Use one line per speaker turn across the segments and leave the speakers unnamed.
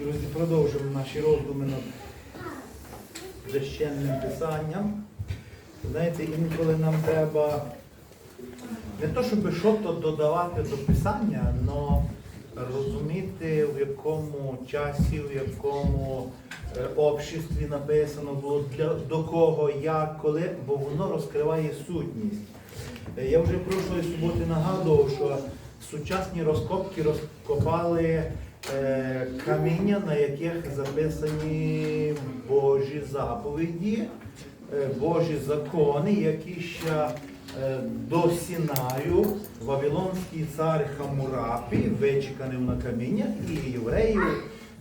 Друзі, продовжуємо наші роздуми над священним писанням. Знаєте, інколи нам треба не то, щоб щось додавати до писання, але розуміти, в якому часі, в якому е, обществі написано було, для, до кого, як, коли, бо воно розкриває сутність. Е, Я вже прошлої суботи нагадував, що сучасні розкопки розкопали каміння, на яких записані Божі заповіді, е, Божі закони, які ще е, до Сінаю Вавилонський цар Хамурапі вичеканив на каміннях і євреїв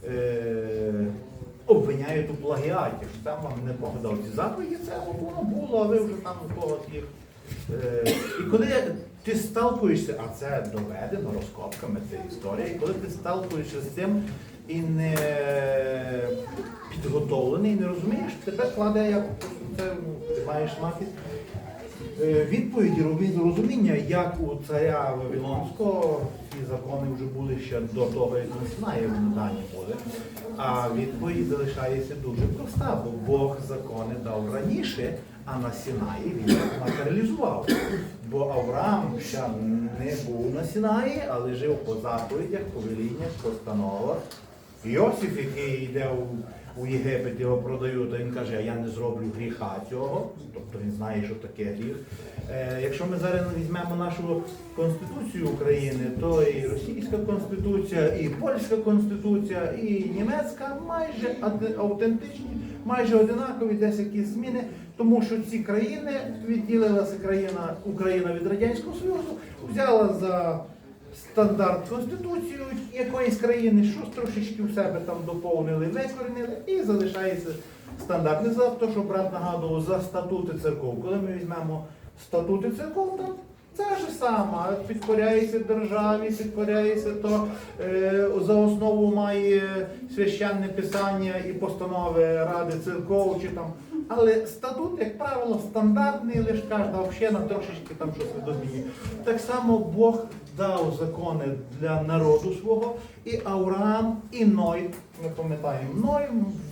е, обвиняють у плагіаті, що там вам не погадав ці заповіді, це воно було, а ви вже там у когось їх. Е, І коли ти сталкуєшся, а це доведено розкопками, це історія, і коли ти сталкуєшся з цим і не підготовлений, не розумієш, тебе кладе як це, ну, ти маєш мати е, відповіді, розумі- розуміння, як у царя Вавилонського ці закони вже були ще до того, як на Синаї вони дані були. А відповідь залишається дуже проста, бо Бог закони дав раніше, а на Сінаї він матеріалізував. Бо Авраам ще не був на Сінаї, але жив по заповідях, повеліннях, постановах. Йосиф, який йде у, у Єгипет, його продають, то він каже, а я не зроблю гріха цього. Тобто він знає, що таке гріх. Е, якщо ми зараз візьмемо нашу Конституцію України, то і російська конституція, і польська конституція, і німецька майже автентичні, майже одинакові, десь якісь зміни, тому що ці країни відділилася країна Україна від Радянського Союзу, взяла за стандарт Конституцію якоїсь країни, щось трошечки в себе там доповнили, викорінили і залишається стандарт. Не за те, що брат нагадував за статути церков. Коли ми візьмемо статути церков, там це ж саме, підкоряється державі, підкоряється то е, за основу має священне писання і постанови Ради церков чи там. Але статут, як правило, стандартний, лише кожна община трошечки там щось видозмінює. Так само Бог дав закони для народу свого, і Авраам, і Ной, ми пам'ятаємо, Ной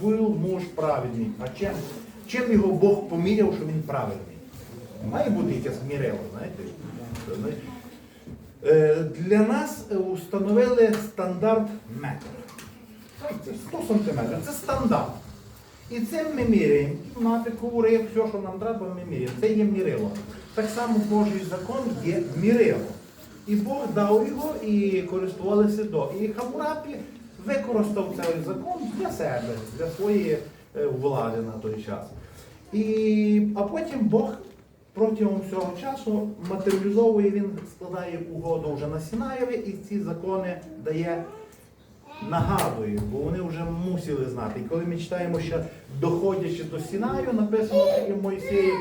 був муж праведний. А чим, чим його Бог поміряв, що він праведний? Має бути якесь мірило, знаєте? Е, Для нас установили стандарт метр. Це 100 сантиметрів, це стандарт. І цим ми міряємо. Кімнати, коври, все, що нам треба, ми міряємо. Це є мірило. Так само Божий закон є мірило. І Бог дав його і користувалися до. І Хамурапі використав цей закон для себе, для своєї е, влади на той час. І, а потім Бог протягом всього часу матеріалізовує, він складає угоду вже на Сінаєві і ці закони дає нагадує, бо вони вже мусили знати. І коли ми читаємо, що доходячи до Сінаю, написано, що Мойсей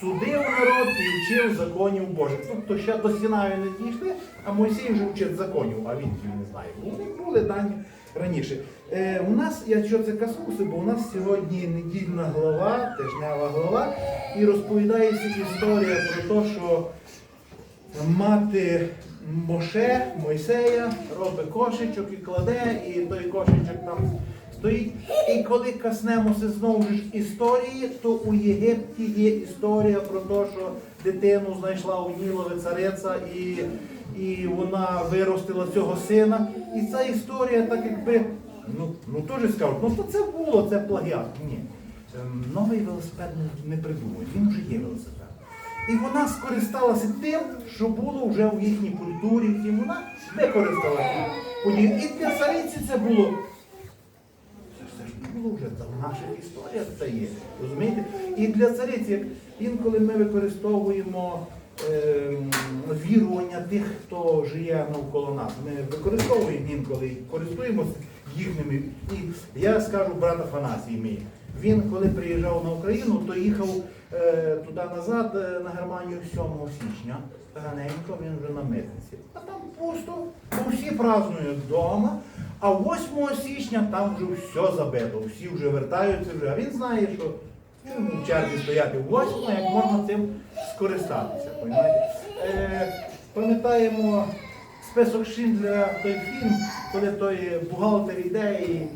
судив народ і вчив законів Божих. Тобто ще до Сінаю не дійшли, а Мойсей вже вчить законів, а він їх не знає. Вони були дані раніше. Е, у нас, я що це каснувся, бо у нас сьогодні недільна глава, тижнева глава, і розповідається історія про те, що мати Моше, Мойсея, робить кошечок і кладе, і той кошечок там стоїть. І коли коснемося знову ж історії, то у Єгипті є історія про те, що дитину знайшла у Нілове цариця і, і вона виростила цього сина. І ця історія так якби, ну, ну теж скажуть, ну то це було, це плагіат. Ні. Ем, Новий велосипед не, придумують, він вже є велосипед. І вона скористалася тим, що було вже в їхній культурі, і вона використала подію. І для цариці це було. Це ж ж не було вже це в наших історіях це є. Розумієте? І для цариці, інколи ми використовуємо ем, вірування тих, хто живе навколо нас. Ми використовуємо інколи, користуємося їхніми. І я скажу брат Афанасій мій. Він, коли приїжджав на Україну, то їхав е, туди назад е, на Германію 7 січня. Раненько він вже на митниці. А там пусто, бо всі празднують вдома. А 8 січня там вже все забито, всі вже вертаються вже. А він знає, що в черзі стояти в 8, як можна цим скористатися. Е, пам'ятаємо список Шиндлера, той фільм, коли той бухгалтер йде і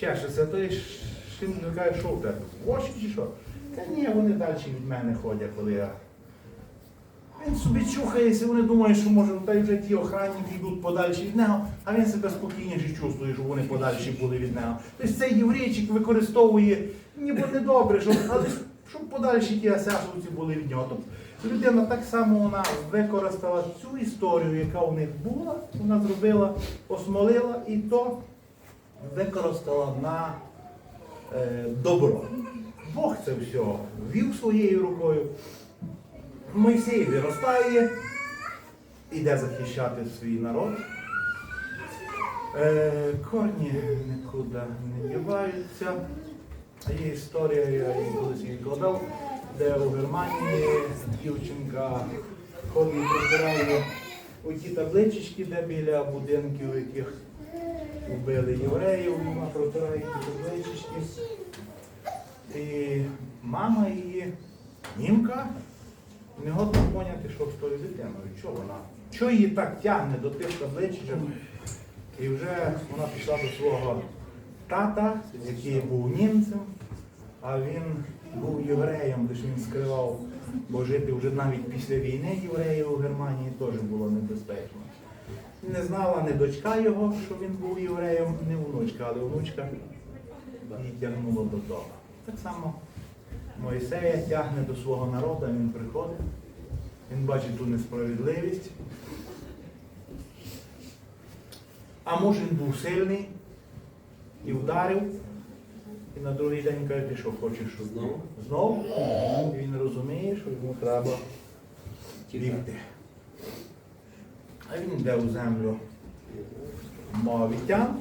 чешеться, той Шиндлер каже, що тебе? Очі чи що? Та ні, вони далі від мене ходять, коли я. Він собі чухається, вони думають, що може та й вже ті охранники йдуть подальші від нього, а він себе спокійніше чувствує, що вони подальші були від нього. Тобто цей єврейчик використовує ніби не добре, щоб, але щоб подальші ті асасовці були від нього. Людина так само вона використала цю історію, яка у них була, вона зробила, осмолила і то використала на е, добро. Бог це все вів своєю рукою. Мойсей виростає, іде захищати свій народ. Е, корні нікуди не діваються. Є історія, я її колись її кладав, де у Германії дівчинка ходить протирає у ті таблички, де біля будинків, яких вбили євреїв, вона протирає ті таблички. І мама її, німка, не годна поняти, що з тою дитиною, що вона, що її так тягне до тих табличок. І вже вона пішла до свого тата, який був німцем, а він був євреєм, лише він скривав, бо жити вже навіть після війни євреїв у Германії теж було небезпечно. Не знала не дочка його, що він був євреєм, не внучка, але внучка її тягнула додому. Так само Мойсея тягне до свого народу, він приходить, він бачить ту несправедливість. А може він був сильний і вдарив, і на другий день каже, ти що хочеш
Знову?
Знову? І він розуміє, що йому треба бігти. А він йде у землю Моавітян,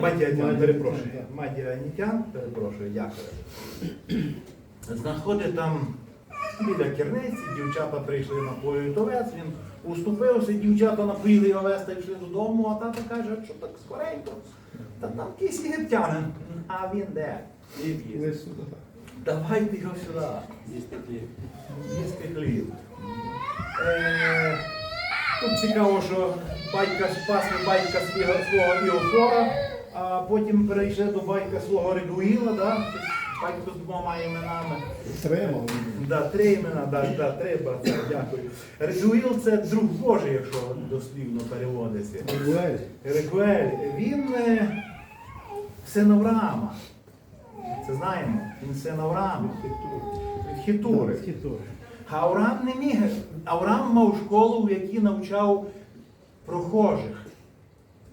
Мадіанітян, перепрошую. Мадіанітян, перепрошую, дякую. Знаходить там біля керниці, дівчата прийшли напоюють овець, він уступився, дівчата напоїли овець та йшли додому, а тато каже, що так скоренько. Та там якийсь єгиптянин. А він де?
Хліб є.
Давайте його сюди.
Їсти хліб.
Їсти хліб. Е, тут цікаво, що батька спасли батька свого, свого Іофора, а потім перейшли до батька свого Редуїла, да? батько з двома іменами.
Треба.
Да, три імена, да, да, три брата, дякую. Редуїл це друг Божий, якщо дослівно переводиться.
Гуель.
Рекуель, він е, син Авраама. Це знаємо, він син Авраама. Від Хітури. А Авраам не міг. Авраам мав школу, в якій навчав прохожих.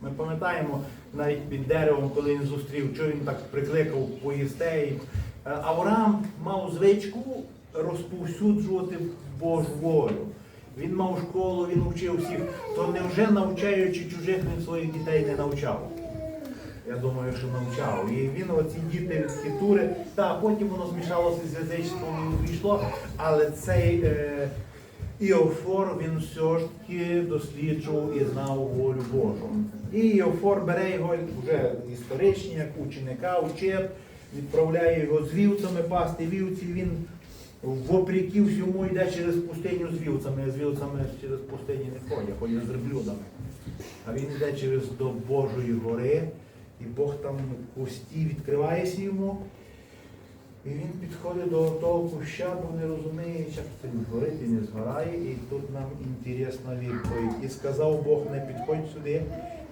Ми пам'ятаємо навіть під деревом, коли він зустрів, що він так прикликав поїстей. Е, Авраам мав звичку розповсюджувати Божу волю. Він мав школу, він вчив всіх, то невже навчаючи чужих він своїх дітей не навчав? Я думаю, що навчав. І він оці діти від хітури, та потім воно змішалося з язичством і війшло, але цей е, Іофор він все ж таки досліджував і знав волю Божу. І Іофор бере його вже історичні, як ученика, учеб, відправляє його з вівцями пасти вівці. Він вопреки всьому йде через пустиню з вівцями, а з вівцями через пустині не ходять, ходять з верблюдами. А він йде через до Божої гори, і Бог там кусті відкривається йому. І він підходить до того куща, бо не розуміє, як це згорить і не згорає. І тут нам інтересна відповідь. І сказав Бог, не підходь сюди,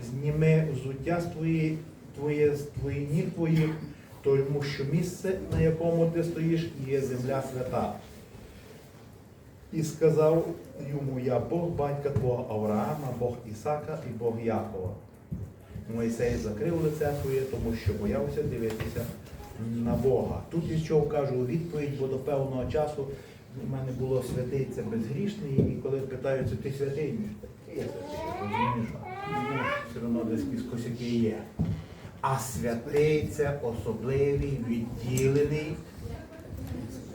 зніми взуття з твої, твоє, з твої ніг твоїх, тому що місце, на якому ти стоїш, є земля свята. І сказав йому я Бог батька твого Авраама, Бог Ісака і Бог Якова. Мойсей закрив лице своє, тому що боявся дивитися на Бога. Тут що кажу відповідь, бо до певного часу в мене було святий це безгрішний, і коли питаються, ти святий? Я святий. Все одно десь якісь косяки є. А святий це особливий, відділений.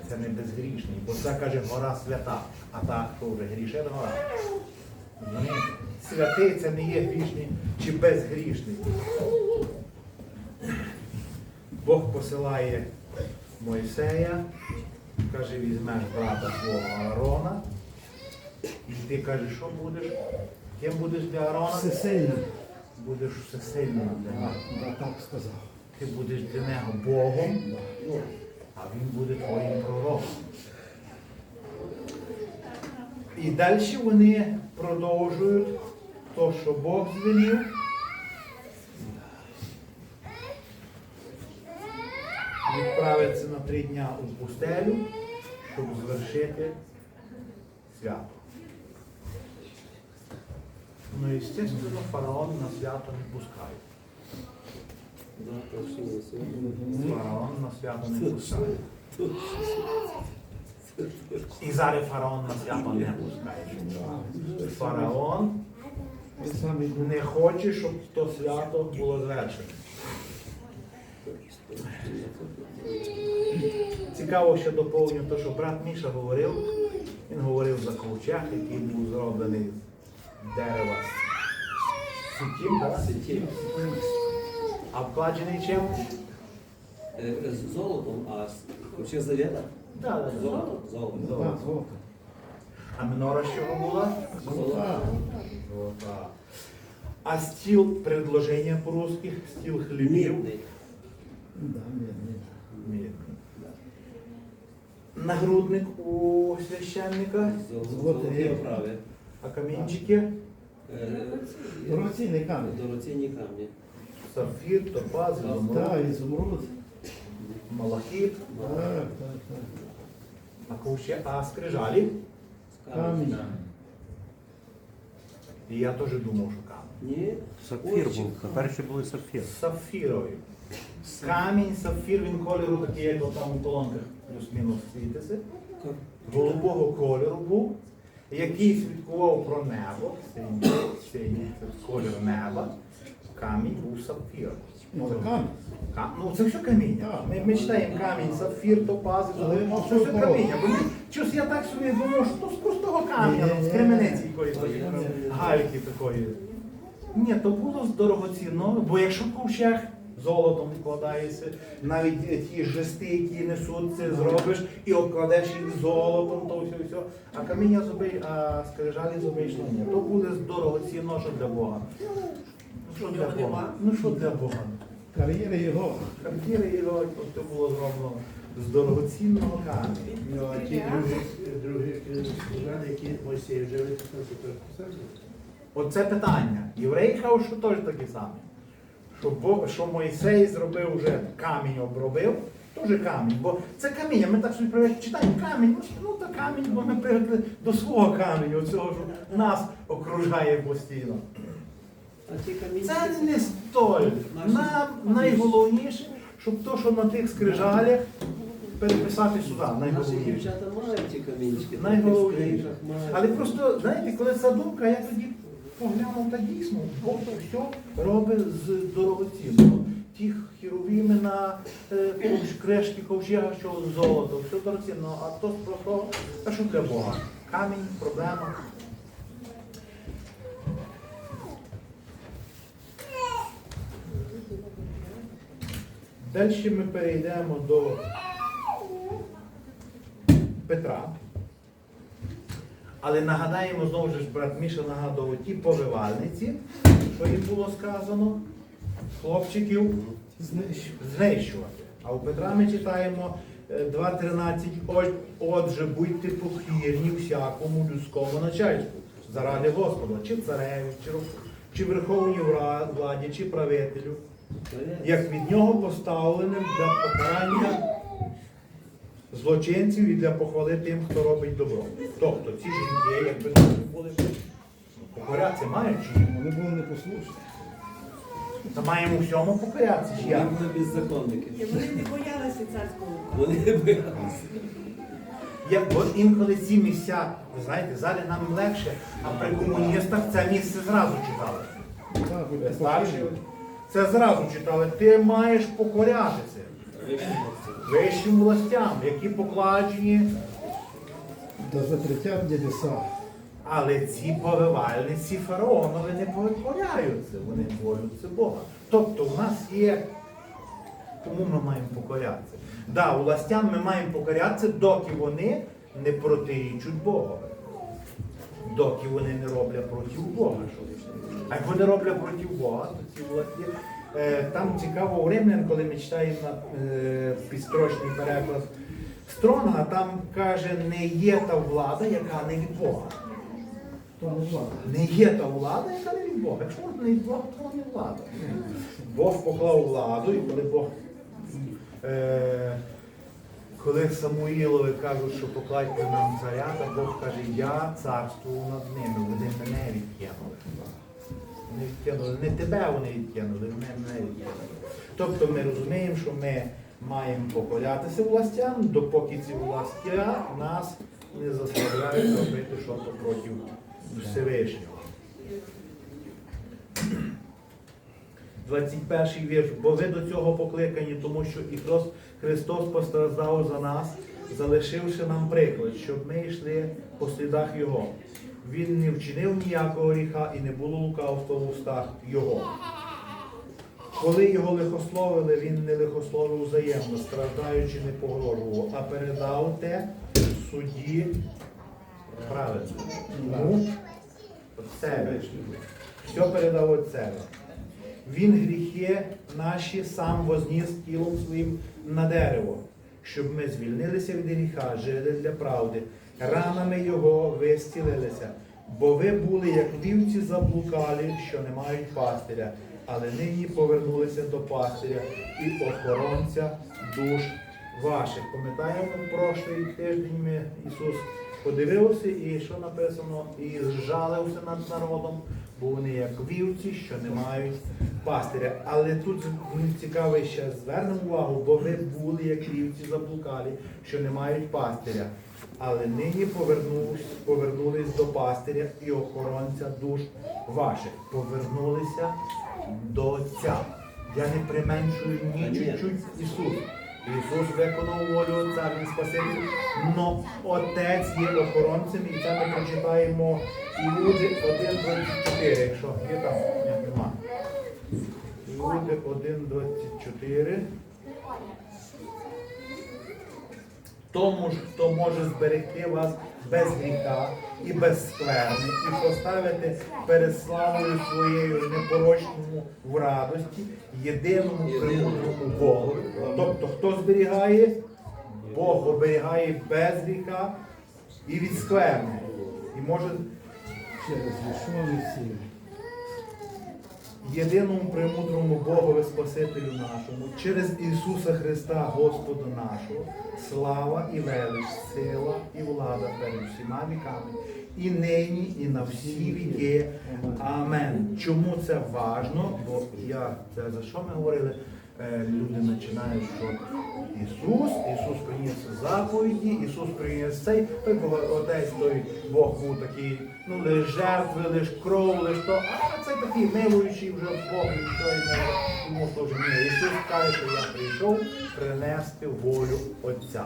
Це не безгрішний, бо це каже гора свята, а та, що вже грішена гора. Святий це не є грішний чи безгрішний. Бог посилає Мойсея, каже, візьмеш брата свого Аарона І ти кажеш, що будеш? Ким будеш для Аарона?
Всесильний.
Будеш всесильним для нього.
Да, так сказав.
Ти будеш для нього Богом, а він буде твоїм пророком. І далі вони продовжують то, що Бог звелів. Відправиться на три дня у пустелю, щоб звершити свято. Ну, і, звісно, фараон на свято не пускає. Фараон на свято не пускає. І зараз фараон на свято не пускає. Фараон. Не хоче, щоб то свято було звершене. Цікаво, що доповню те, що брат Міша говорив. Він говорив за ковчег, який був зроблений з дерева сутім, так? а вкладений чим?
Е, З золотом, а ковчег?
Так, так,
Золото. Золото.
А минора з чого була?
Золота.
Золота. А стіл предложення по-русски, стіл хлібів.
Мідний.
Да.
Нагрудник у священника.
Золоте
оправи.
а камінчики,
Е,
камінь.
Дорогоцінні камні.
сафір, топаз,
Так,
зумруд,
ізумруд.
малахіт,
Так, так, так.
а ковще, а скрижалі.
Камінь.
І я теж думав, що камінь.
Ні.
Сапфір був, перші були сапфір.
З сафіровою. Камінь, сафір, він кольору такий, як там у колонках плюс-мінус світиться. голубого кольору був, який свідкував про небо, синій, синій колір неба. Камінь був сапфір.
Ну, це камінь.
Ка- Ну це все каміння. Ми, ми читаємо камінь, сапфір, топаз,
Але
це все каміння. Щось я так собі думав, що то з
Ні,
там,
ні,
з кремениці якоїсь,
Ой,
такої,
ні.
гальки такої. Ні, то було з дорогоцінного, бо якщо ковчег золотом вкладається, навіть е, ті жести, які несуть, це зробиш і обкладеш їх золотом, то все, все. А каміння зубий, а скрижалі ну ні. То буде з дорогоцінного, що для Бога. Ну що для Бога? Ну що для Бога?
Кар'єри його.
Картіри його то було зроблено з дорогоцінного каміння.
Ну, а ті другі, другі скрижалі, які Мойсей вже виписав, то писали?
Оце питання. Єврей кажуть, що теж такі самі. Що, Бог, що Мойсей зробив вже камінь обробив, теж камінь. Бо це каміння, ми так собі привикли, читаємо камінь, ну, ну то камінь, бо ми привикли до свого каменю, цього, що нас окружає постійно. Це не столь. Нам найголовніше, щоб то, що на тих скрижалях, переписати сюди.
Наші
Найголовніше.
дівчата мають ті камінчики.
Найголовніше. Але просто, знаєте, коли ця думка, я тоді поглянув та дійсно, Бог все робить з дорогоцінного. Ті хіровіми на е, кришки ковчега, що золото, все дорогоцінно, а то просто, а що для Бога? Камінь, проблема. Далі ми перейдемо до Петра. Але нагадаємо знову ж брат Міша нагадував ті повивальниці, що їм було сказано, хлопчиків знищувати. А у Петра ми читаємо е, 2.13. Отже, будьте покірні всякому людському начальству заради Господа, чи цареві, чи, чи верховній владі, чи правителю, як від нього поставленим для покарання злочинців і для похвали тим, хто робить добро. Тобто ці жінки, якби не були покорятися мають чи ні?
Вони були непослушні.
Та маємо всьому покорятися. Чи
Вони
як?
були беззаконники.
Вони не боялися царського указу.
Вони не боялися.
Я, бо інколи ці місця, ви знаєте, зараз нам легше, а при комуністах це місце зразу читали.
Так,
Ви
будьте
старші, це зразу читали. Ти маєш покорятися вищим властям, які покладені.
До закриття в небеса.
Але ці повивальниці фараонові не покоряються, вони борються Бога. Тобто в нас є, тому ми маємо покорятися. Да, властям ми маємо покорятися, доки вони не протирічуть Бога. доки вони не роблять проти Бога. А як вони роблять проти Бога, то ці власті. Е, Там цікаво у Римлян, коли ми читаємо е, підстрочний переклад Стронга, там каже, не є та влада, яка не від Бога.
Не.
Є та влада, яка не від Бога. Якщо не від Бога, то не влада. Бог поклав владу, і коли Бог, е, коли Самуїлові кажуть, що покладьте нам царя, то Бог каже, я царствую над ними, вони мене відкинули. Відкинули, не тебе вони відкинули, вони мене відкинули. Тобто ми розуміємо, що ми маємо покорятися властям, допоки ці властя нас не заставляють робити щось проти Всевишнього. 21 вірш. Бо ви до цього покликані, тому що і Христос постраждав за нас, залишивши нам приклад, щоб ми йшли по слідах Його. Він не вчинив ніякого гріха і не було лукавства в устах Його. Коли його лихословили, він не лихословив взаємно, страждаючи не погрожував, а передав те судді праведно. Від себе. Все передав від себе. Він гріхи наші сам возніс тілом своїм на дерево, щоб ми звільнилися від гріха, жили для правди. Ранами його ви зцілилися. Бо ви були, як вівці заблукалі, що не мають пастиря, але нині повернулися до пастиря і охоронця душ ваших. Пам'ятаємо, прошлий тиждень ми Ісус подивився і що написано, і зжалився над народом, бо вони як вівці, що не мають пастиря. Але тут він цікавий ще звернемо увагу, бо ви були як вівці заблукалі, що не мають пастиря. Але нині повернулись, до пастиря і охоронця душ ваших. Повернулися до Отця. Я не применшую ні чуть-чуть Ісус. Ісус виконав волю Отця, Він Спаситель, но Отець є охоронцем, і це ми прочитаємо Іуди 1.24, якщо є там, ні, нема. Іуди 1.24. Тому хто може зберегти вас без гріха і без скверни, і поставити перед славою своєю непорочному в радості, єдиному премудрому Богу. Тобто, хто зберігає, Бог оберігає без гріха і від скверни. І може
Через вішові.
Єдиному премудрому Богові Спасителю нашому, через Ісуса Христа, Господа нашого, слава і велич, сила і влада перед всіма віками, і нині, і на всі віки. Амен. Чому це важно? Бо я це за що ми говорили? Е, Люди починають, що Ісус, Ісус приніс заповіді, Ісус приніс цей, той Бог, отець той Бог був такий, ну лиш жертви, лиш кров, лиш то, а цей такий милуючий вже Бог, і що і не йому теж ні. Ісус каже, що я прийшов принести волю Отця.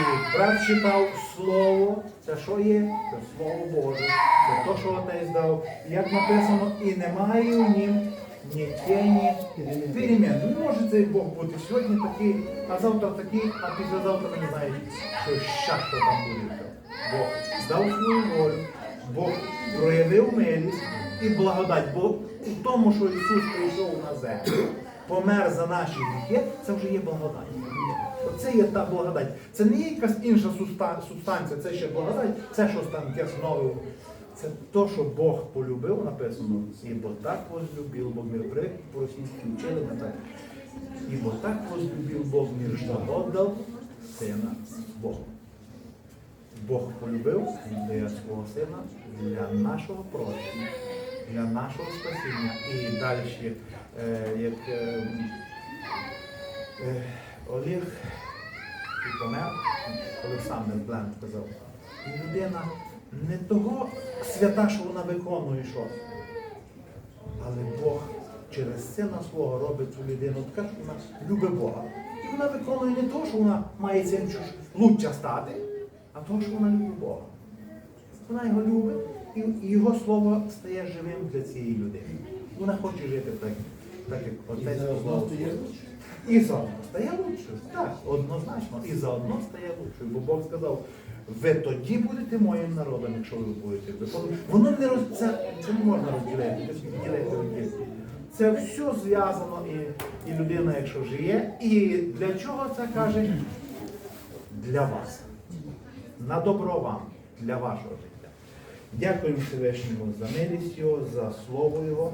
І брат читав слово, це що є? Це Слово Боже, це то, що отець дав. Як написано, і немає у нім ні тіні перемін. Не може цей Бог бути сьогодні такий, а завтра такий, а післязавтра не знаємо, що що там буде. Бог дав свою волю, Бог проявив милість і благодать. Бо у тому, що Ісус прийшов на землю, помер за наші гріхи, це вже є благодать. Оце є та благодать. Це не якась інша субстанція, це ще благодать, це щось там якесь нове. Це то, що Бог полюбив, написано, ібо так возлюбив Бог мир при по-російськи вчили на так. Ібо так возлюбив Бог мир, що віддав сина Богу. Бог полюбив, дає свого сина для нашого прощення, для нашого спасіння. І далі, е, як е, е, Олег і помер, Олександр Блен сказав, і людина не того свята, що вона виконує щось, але Бог через сина свого робить цю людину така, що вона любить Бога. І вона виконує не того, що вона має цим чуж стати, а того, що вона любить Бога. Вона його любить, і його слово стає живим для цієї людини. Вона хоче жити так, так як отець своє. І заодно стає лучше. Так, однозначно. І заодно стає лучше. Бо Бог сказав, ви тоді будете моїм народом, якщо ви будете виконувати. Воно не роз... це, це не можна розділити, це відділити розділити. Це все зв'язано і, і людина, якщо жиє. І для чого це каже? Для вас. На добро вам, для вашого життя. Дякуємо Всевишньому за милість Його, за слово Його.